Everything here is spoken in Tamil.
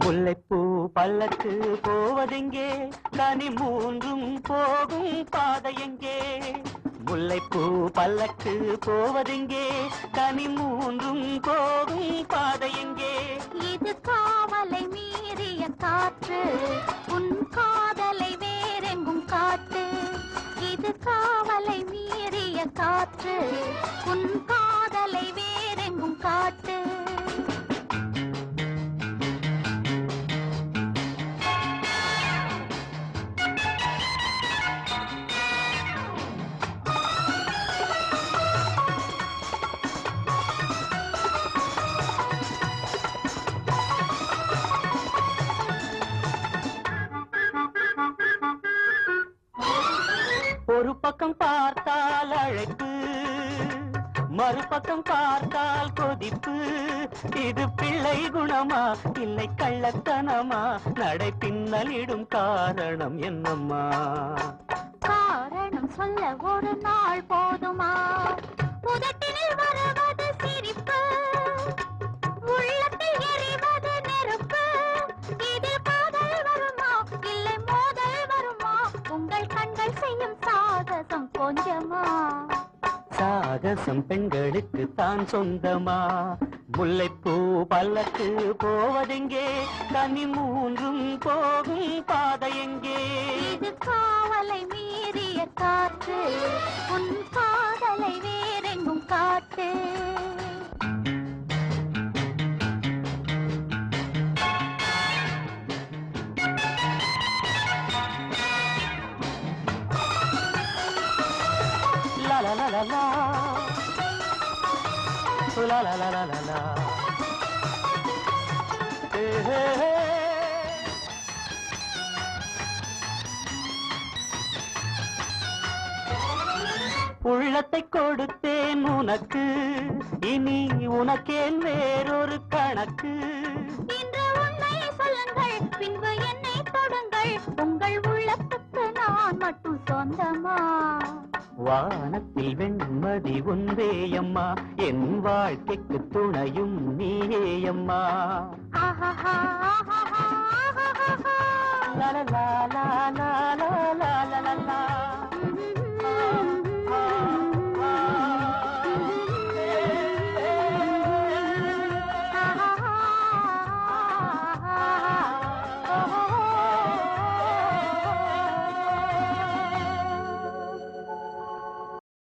முல்லைப்பூ பல்லக்கு போவதெங்கே? கனி மூன்றும் போகும் பாதையெங்கே முல்லைப்பூ பல்லக்கு போவதெங்கே? கனி மூன்றும் போகும் பாதையெங்கே இது காவலை மீறிய காற்று உன் காதலை வேறெங்கும் காற்று இது காவலை மீறிய காற்று உன் காதலை வேறெங்கும் காற்று பக்கம் பார்த்தால் அழைப்பு மறுபக்கம் பார்த்தால் கொதிப்பு. இது பிள்ளை குணமா? இல்லை கள்ளத்தனமா? நடை பின்னலிடும் காரணம் என்னம்மா? காரணம் சொல்ல ஒரு நாள் போதுமா? உதட்டினில் வர சாகசம் கொஞ்சமா? சாகசம் பெண்களுக்கு தான் சொந்தமா? முல்லைப்பூ பல்லக்கு போவதெங்கே? கனி மூன்றும் போகும் பாதை எங்கே? இது காவலை மீறிய காற்று உன் லலலலா லலலலலா ஹே ஹே ஹே உள்ளத்தை கொடுத்தேன் உனக்கு. இனி உனக்கேன் வேறொரு கணக்கு. பின்பு என்னை தொடுங்கள். உங்கள் உள்ளத்துக்கு நான் மட்டும் சொந்தமா? வானத்தில் வெண்மதி உந்தே அம்மா. என் வாழ்க்கைக்கு துணையும் நீயே அம்மா. லா